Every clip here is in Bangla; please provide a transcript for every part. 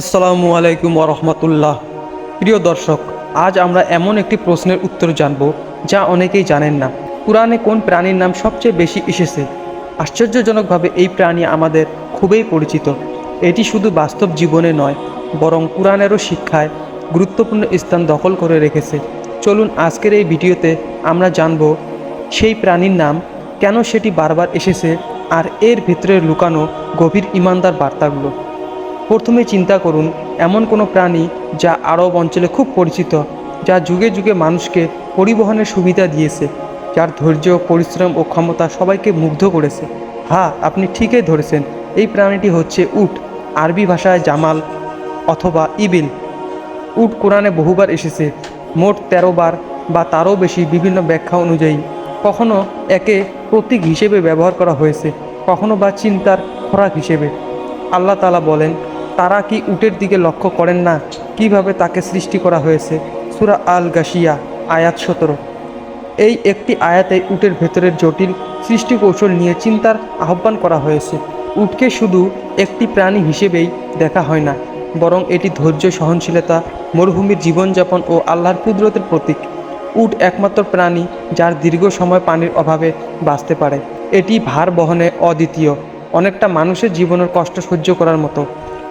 আসসালামু আলাইকুম ওরহমতুল্লাহ প্রিয় দর্শক, আজ আমরা এমন একটি প্রশ্নের উত্তর জানব যা অনেকেই জানেন না। কোরআনে কোন প্রাণীর নাম সবচেয়ে বেশি এসেছে? আশ্চর্যজনকভাবে এই প্রাণী আমাদের খুবই পরিচিত। এটি শুধু বাস্তব জীবনে নয়, বরং কোরআনেরও শিক্ষায় গুরুত্বপূর্ণ স্থান দখল করে রেখেছে। চলুন আজকের এই ভিডিওতে আমরা জানব সেই প্রাণীর নাম, কেন সেটি বারবার এসেছে, আর এর ভিতরে লুকানো গভীর ইমানদার বার্তাগুলো। প্রথমে চিন্তা করুন, এমন কোনো প্রাণী যা আরব অঞ্চলে খুব পরিচিত, যা যুগে যুগে মানুষকে পরিবহনের সুবিধা দিয়েছে, যার ধৈর্য, পরিশ্রম ও ক্ষমতা সবাইকে মুগ্ধ করেছে। হ্যাঁ আপনি ঠিকই ধরেছেন, এই প্রাণীটি হচ্ছে উট, আরবি ভাষায় জামাল অথবা ইবিল। উট কোরআনে বহুবার এসেছে, মোট তেরো বার বা তারও বেশি বিভিন্ন ব্যাখ্যা অনুযায়ী। কখনো একে প্রতীক হিসেবে ব্যবহার করা হয়েছে, কখনো বা চিন্তার খোরাক হিসেবে। আল্লাহ তালা বলেন তারা কি উটের দিকে লক্ষ্য করেন না? কীভাবে তাকে সৃষ্টি করা হয়েছে? সুরা আল গাশিয়া আয়াত সতেরো। এই একটি আয়াতে উটের ভেতরের জটিল সৃষ্টি কৌশল নিয়ে চিন্তার আহ্বান করা হয়েছে। উটকে শুধু একটি প্রাণী হিসেবেই দেখা হয় না, বরং এটি ধৈর্য, সহনশীলতা, মরুভূমির জীবনযাপন ও আল্লাহর কুদরতের প্রতীক। উট একমাত্র প্রাণী যার দীর্ঘ সময় পানির অভাবে বাঁচতে পারে। এটি ভার বহনে অদ্বিতীয়, অনেকটা মানুষের জীবনের কষ্ট সহ্য করার মতো।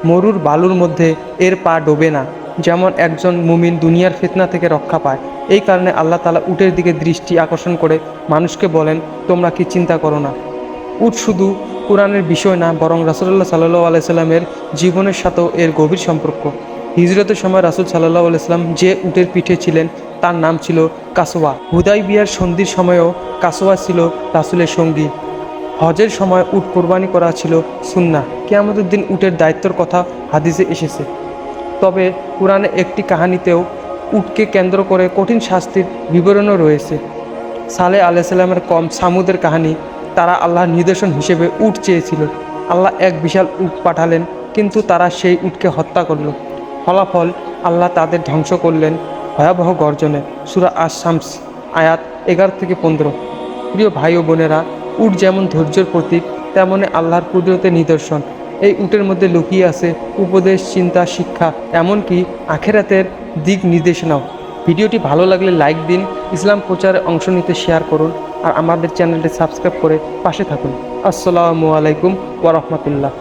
মরুর বালুর মধ্যে এর পা ডোবে না, যেমন একজন মুমিন দুনিয়ার ফিতনা থেকে রক্ষা পায়। এই কারণে আল্লাহ তালা উটের দিকে দৃষ্টি আকর্ষণ করে মানুষকে বলেন, তোমরা কি চিন্তা করো না? উট শুধু কোরআনের বিষয় না, বরং রাসুল্লাহ সাল্লু আলাইসাল্লামের জীবনের সাথেও এর গভীর সম্পর্ক। হিজরতের সময় রাসুল সাল্লাহ আলাইসাল্লাম যে উটের পিঠে ছিলেন, তার নাম ছিল কাসোয়া হুদাই বিয়ার সন্ধির সময়ও কাসোয়া ছিল রাসুলের সঙ্গী। হজের সময় উট কোরবানি করা ছিল সুন্না। কেয়ামতের দিন উটের দায়িত্বর কথা হাদিসে এসেছে। তবে কোরআনে একটি কাহিনীতেও উটকে কেন্দ্র করে কঠিন শাস্তির বিবরণও রয়েছে। সালে আলাইসাল্লামের কম সামুদের কাহিনী, তারা আল্লাহর নিদর্শন হিসেবে উট চেয়েছিল। আল্লাহ এক বিশাল উট পাঠালেন, কিন্তু তারা সেই উটকে হত্যা করল। ফলাফল আল্লাহ তাদের ধ্বংস করলেন ভয়াবহ গর্জনে। সুরা শামস আয়াত এগারো থেকে পনেরো। প্রিয় ভাই ও বোনেরা উট যেমন ধৈর্যের প্রতীক তেমনই আল্লাহর কুদরতের নিদর্শন। এই উটের মধ্যে লুকিয়ে আছে উপদেশ, চিন্তা, শিক্ষা, এমনকি আখেরাতের দিক নির্দেশনাও। ভিডিওটি ভালো লাগলে লাইক দিন, ইসলাম প্রচারে অংশ নিতে শেয়ার করুন, আর আমাদের চ্যানেলটি সাবস্ক্রাইব করে পাশে থাকুন। আসসালামু আলাইকুম ওরহমতুল্লাহ